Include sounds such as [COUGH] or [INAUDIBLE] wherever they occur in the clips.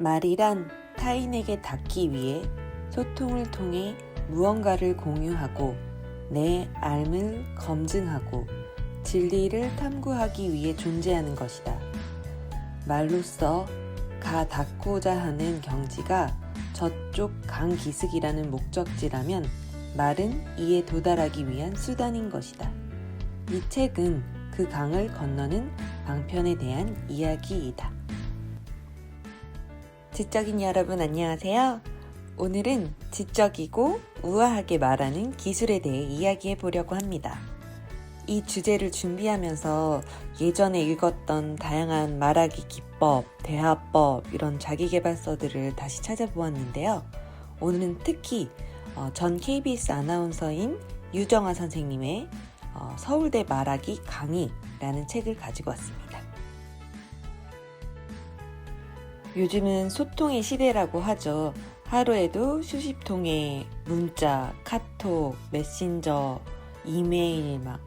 말이란 타인에게 닿기 위해 소통을 통해 무언가를 공유하고 내 알을 검증하고 진리를 탐구하기 위해 존재하는 것이다. 말로써 가 닿고자 하는 경지가 저쪽 강 기슭이라는 목적지라면 말은 이에 도달하기 위한 수단인 것이다. 이 책은 그 강을 건너는 방편에 대한 이야기이다. 지적인 여러분 안녕하세요. 오늘은 지적이고 우아하게 말하는 기술에 대해 이야기해 보려고 합니다. 이 주제를 준비하면서 예전에 읽었던 다양한 말하기 기법, 대화법, 이런 자기개발서들을 다시 찾아보았는데요. 오늘은 특히 어, 전 KBS 아나운서인 유정아 선생님의 어, 서울대 말하기 강의라는 책을 가지고 왔습니다. 요즘은 소통의 시대라고 하죠. 하루에도 수십 통의 문자, 카톡, 메신저, 이메일, 막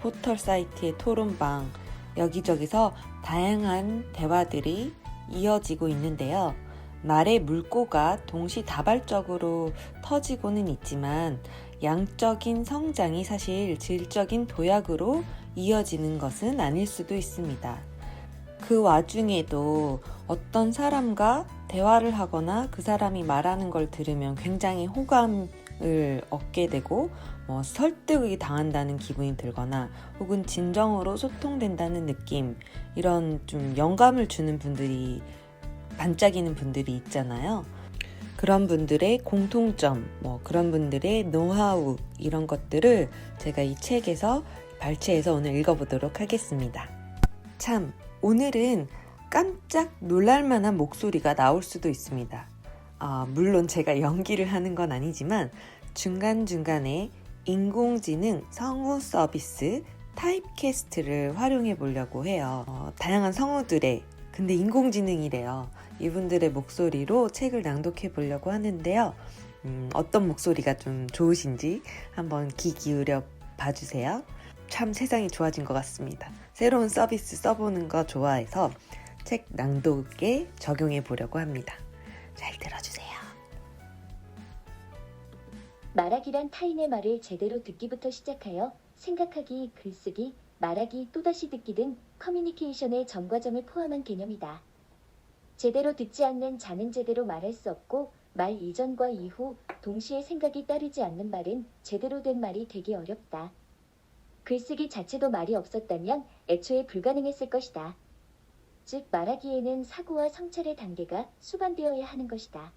포털 사이트의 토론방, 여기저기서 다양한 대화들이 이어지고 있는데요. 말의 물꼬가 동시다발적으로 터지고는 있지만 양적인 성장이 사실 질적인 도약으로 이어지는 것은 아닐 수도 있습니다. 그 와중에도 어떤 사람과 대화를 하거나 그 사람이 말하는 걸 들으면 굉장히 호감을 얻게 되고 뭐 설득이 당한다는 기분이 들거나 혹은 진정으로 소통된다는 느낌 이런 좀 영감을 주는 분들이 반짝이는 분들이 있잖아요. 그런 분들의 공통점, 뭐 그런 분들의 노하우 이런 것들을 제가 이 책에서 발췌해서 오늘 읽어보도록 하겠습니다. 참 오늘은 깜짝 놀랄만한 목소리가 나올 수도 있습니다. 아, 물론 제가 연기를 하는 건 아니지만 중간중간에 인공지능 성우 서비스 타입캐스트를 활용해 보려고 해요. 어, 다양한 성우들의 근데 인공지능이래요. 이분들의 목소리로 책을 낭독해 보려고 하는데요. 음, 어떤 목소리가 좀 좋으신지 한번 귀 기울여 봐주세요. 참 세상이 좋아진 것 같습니다. 새로운 서비스 써보는 거 좋아해서 책 낭독에 적용해 보려고 합니다. 잘 들어주세요. 말하기란 타인의 말을 제대로 듣기부터 시작하여 생각하기, 글쓰기, 말하기, 또다시 듣기 등 커뮤니케이션의 전과점을 포함한 개념이다. 제대로 듣지 않는 자는 제대로 말할 수 없고 말 이전과 이후 동시에 생각이 따르지 않는 말은 제대로 된 말이 되기 어렵다. 글쓰기 자체도 말이 없었다면 애초에 불가능했을 것이다. 즉 말하기에는 사고와 성찰의 단계가 수반되어야 하는 것이다.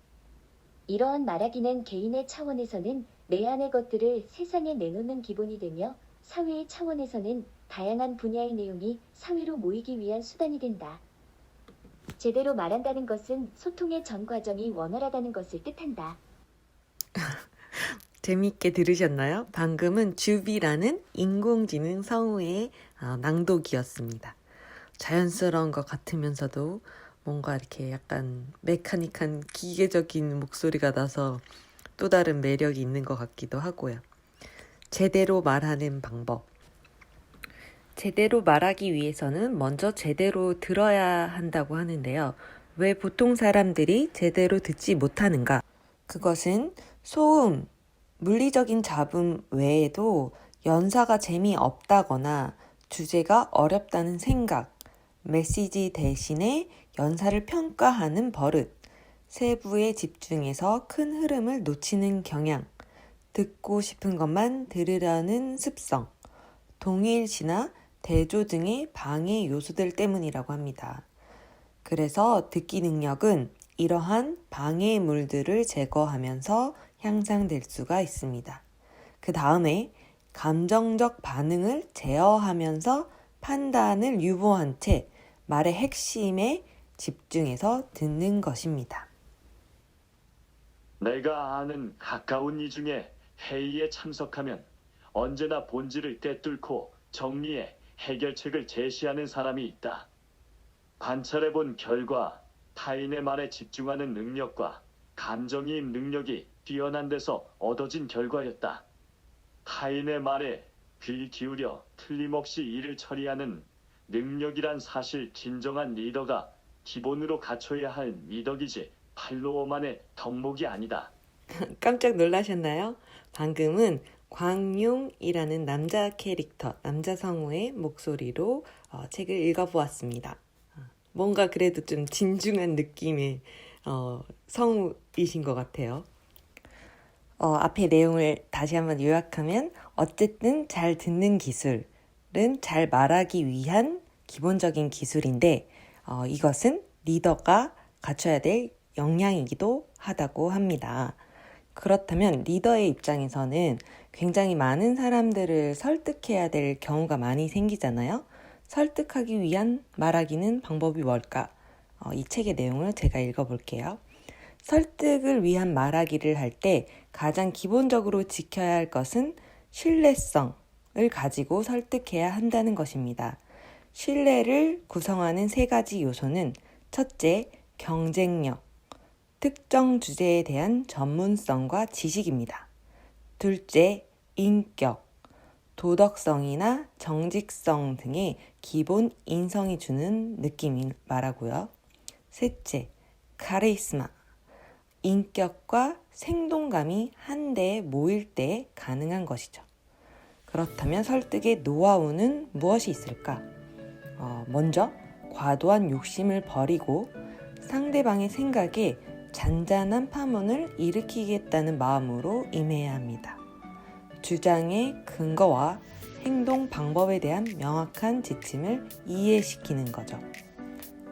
이러한 말하기는 개인의 차원에서는 내 안의 것들을 세상에 내놓는 기본이 되며 사회의 차원에서는 다양한 분야의 내용이 사회로 모이기 위한 수단이 된다. 제대로 말한다는 것은 소통의 전 과정이 원활하다는 것을 뜻한다. [LAUGHS] 재미있게 들으셨나요? 방금은 주비라는 인공지능 성우의 아, 낭독이었습니다. 자연스러운 것 같으면서도 뭔가 이렇게 약간 메카닉한 기계적인 목소리가 나서 또 다른 매력이 있는 것 같기도 하고요. 제대로 말하는 방법. 제대로 말하기 위해서는 먼저 제대로 들어야 한다고 하는데요. 왜 보통 사람들이 제대로 듣지 못하는가? 그것은 소음, 물리적인 잡음 외에도 연사가 재미없다거나 주제가 어렵다는 생각, 메시지 대신에 연사를 평가하는 버릇, 세부에 집중해서 큰 흐름을 놓치는 경향, 듣고 싶은 것만 들으려는 습성, 동일시나 대조 등의 방해 요소들 때문이라고 합니다. 그래서 듣기 능력은 이러한 방해물들을 제거하면서 향상될 수가 있습니다. 그 다음에 감정적 반응을 제어하면서 판단을 유보한 채 말의 핵심에 집중해서 듣는 것입니다. 내가 아는 가까운 이 중에 회의에 참석하면 언제나 본질을 꿰뚫고 정리해 해결책을 제시하는 사람이 있다. 관찰해 본 결과 타인의 말에 집중하는 능력과 감정이입 능력이 뛰어난 데서 얻어진 결과였다. 타인의 말에 귀 기울여 틀림없이 일을 처리하는 능력이란 사실 진정한 리더가 기본으로 갖춰야 할 미덕이지 팔로워만의 덕목이 아니다. [LAUGHS] 깜짝 놀라셨나요? 방금은 광용이라는 남자 캐릭터, 남자 성우의 목소리로 어, 책을 읽어보았습니다. 어, 뭔가 그래도 좀 진중한 느낌의 어, 성우이신 것 같아요. 어, 앞에 내용을 다시 한번 요약하면 어쨌든 잘 듣는 기술은 잘 말하기 위한 기본적인 기술인데 어, 이것은 리더가 갖춰야 될 역량이기도 하다고 합니다. 그렇다면 리더의 입장에서는 굉장히 많은 사람들을 설득해야 될 경우가 많이 생기잖아요. 설득하기 위한 말하기는 방법이 뭘까? 어, 이 책의 내용을 제가 읽어볼게요. 설득을 위한 말하기를 할 때 가장 기본적으로 지켜야 할 것은 신뢰성을 가지고 설득해야 한다는 것입니다. 신뢰를 구성하는 세 가지 요소는 첫째, 경쟁력, 특정 주제에 대한 전문성과 지식입니다. 둘째, 인격, 도덕성이나 정직성 등의 기본 인성이 주는 느낌을 말하고요. 셋째, 카리스마, 인격과 생동감이 한데에 모일 때 가능한 것이죠. 그렇다면 설득의 노하우는 무엇이 있을까? 어, 먼저 과도한 욕심을 버리고 상대방의 생각에 잔잔한 파문을 일으키겠다는 마음으로 임해야 합니다. 주장의 근거와 행동 방법에 대한 명확한 지침을 이해시키는 거죠.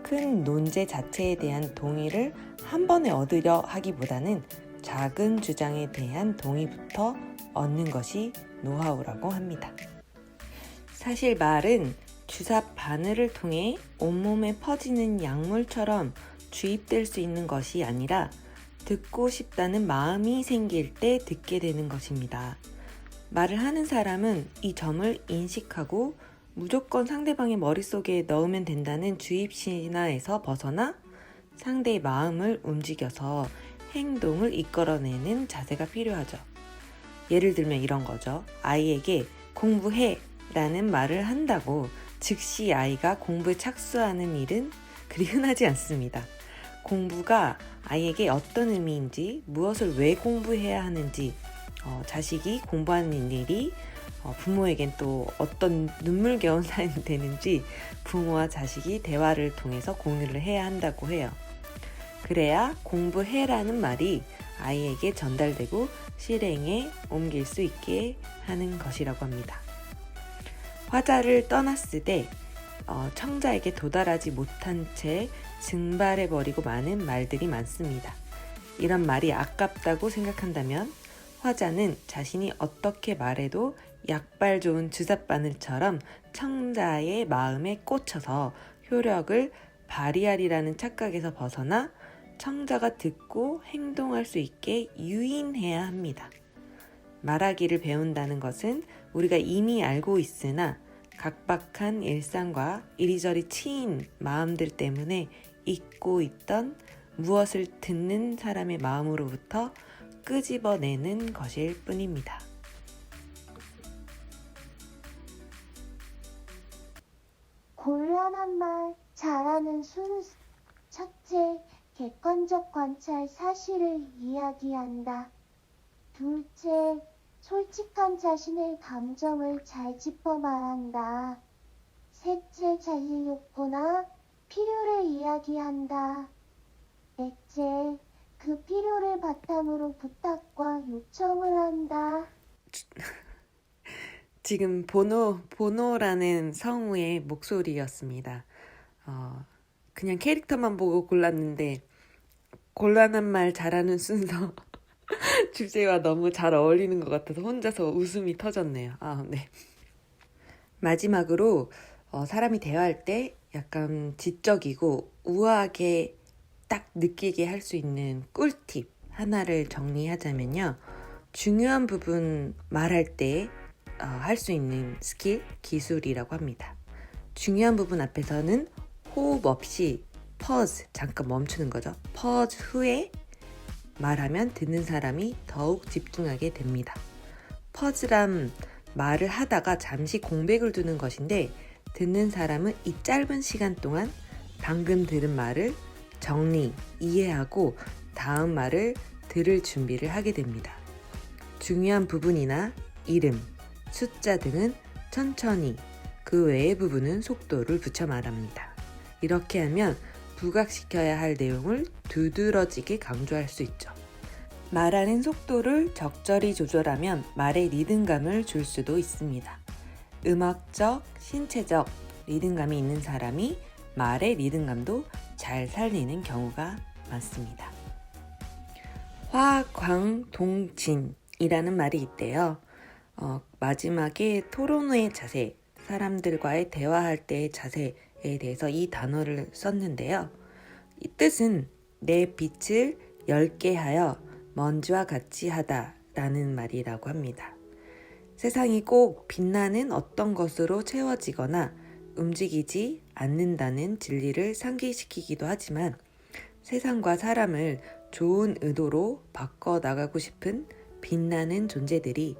큰 논제 자체에 대한 동의를 한 번에 얻으려 하기보다는 작은 주장에 대한 동의부터 얻는 것이 노하우라고 합니다. 사실 말은 주사 바늘을 통해 온몸에 퍼지는 약물처럼 주입될 수 있는 것이 아니라 듣고 싶다는 마음이 생길 때 듣게 되는 것입니다. 말을 하는 사람은 이 점을 인식하고 무조건 상대방의 머릿속에 넣으면 된다는 주입 신화에서 벗어나 상대의 마음을 움직여서 행동을 이끌어내는 자세가 필요하죠. 예를 들면 이런 거죠. 아이에게 공부해 라는 말을 한다고 즉시 아이가 공부에 착수하는 일은 그리 흔하지 않습니다. 공부가 아이에게 어떤 의미인지, 무엇을 왜 공부해야 하는지, 어, 자식이 공부하는 일이 어, 부모에겐 또 어떤 눈물겨운 사연이 [LAUGHS] 되는지 부모와 자식이 대화를 통해서 공유를 해야 한다고 해요. 그래야 공부해라는 말이 아이에게 전달되고 실행에 옮길 수 있게 하는 것이라고 합니다. 화자를 떠났을 때 어, 청자에게 도달하지 못한 채 증발해버리고 많은 말들이 많습니다. 이런 말이 아깝다고 생각한다면 화자는 자신이 어떻게 말해도 약발 좋은 주삿바늘처럼 청자의 마음에 꽂혀서 효력을 발휘하리라는 착각에서 벗어나 청자가 듣고 행동할 수 있게 유인해야 합니다. 말하기를 배운다는 것은 우리가 이미 알고 있으나 각박한 일상과 이리저리 치인 마음들 때문에 잊고 있던 무엇을 듣는 사람의 마음으로부터 끄집어내는 것일 뿐입니다. 곤란한 말, 잘하는 순수. 첫째, 객관적 관찰 사실을 이야기한다. 둘째, 솔직한 자신의 감정을 잘 짚어 말한다. 셋째, 자기 욕구나 필요를 이야기한다. 넷째, 그 필요를 바탕으로 부탁과 요청을 한다. 지금 보노, 보노라는 성우의 목소리였습니다. 어, 그냥 캐릭터만 보고 골랐는데, 곤란한 말 잘하는 순서 [LAUGHS] 주제와 너무 잘 어울리는 것 같아서 혼자서 웃음이 터졌네요. 아, 네. 마지막으로, 어, 사람이 대화할 때 약간 지적이고 우아하게 딱 느끼게 할 수 있는 꿀팁 하나를 정리하자면요. 중요한 부분 말할 때 어, 할수 있는 스킬, 기술이라고 합니다. 중요한 부분 앞에서는 호흡 없이 퍼즈, 잠깐 멈추는 거죠. 퍼즈 후에 말하면 듣는 사람이 더욱 집중하게 됩니다. 퍼즈란 말을 하다가 잠시 공백을 두는 것인데 듣는 사람은 이 짧은 시간 동안 방금 들은 말을 정리, 이해하고 다음 말을 들을 준비를 하게 됩니다. 중요한 부분이나 이름, 숫자 등은 천천히, 그 외의 부분은 속도를 붙여 말합니다. 이렇게 하면 부각시켜야 할 내용을 두드러지게 강조할 수 있죠. 말하는 속도를 적절히 조절하면 말의 리듬감을 줄 수도 있습니다. 음악적, 신체적 리듬감이 있는 사람이 말의 리듬감도 잘 살리는 경우가 많습니다. 화광동진이라는 말이 있대요. 어, 마지막에 토론의 자세, 사람들과의 대화할 때의 자세에 대해서 이 단어를 썼는데요. 이 뜻은 내 빛을 엷게 하여 먼지와 같이 하다 라는 말이라고 합니다. 세상이 꼭 빛나는 어떤 것으로 채워지거나 움직이지 않는다는 진리를 상기시키기도 하지만 세상과 사람을 좋은 의도로 바꿔 나가고 싶은 빛나는 존재들이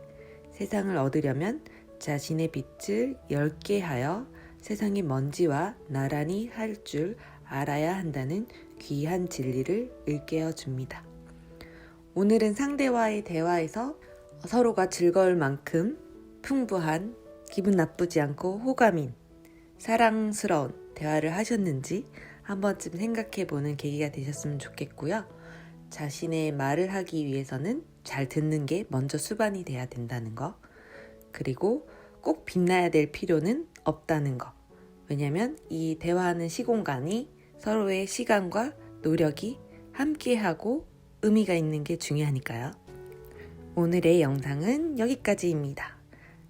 세상을 얻으려면 자신의 빛을 엷게 하여 세상의 먼지와 나란히 할 줄 알아야 한다는 귀한 진리를 일깨워 줍니다. 오늘은 상대와의 대화에서 서로가 즐거울 만큼 풍부한 기분 나쁘지 않고 호감인 사랑스러운 대화를 하셨는지 한 번쯤 생각해 보는 계기가 되셨으면 좋겠고요. 자신의 말을 하기 위해서는 잘 듣는 게 먼저 수반이 돼야 된다는 거. 그리고 꼭 빛나야 될 필요는 없다는 거. 왜냐면 이 대화하는 시공간이 서로의 시간과 노력이 함께하고 의미가 있는 게 중요하니까요. 오늘의 영상은 여기까지입니다.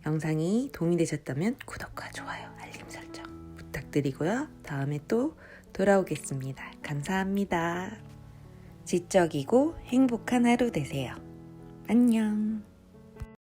영상이 도움이 되셨다면 구독과 좋아요, 알림 설정 부탁드리고요. 다음에 또 돌아오겠습니다. 감사합니다. 지적이고 행복한 하루 되세요. 안녕.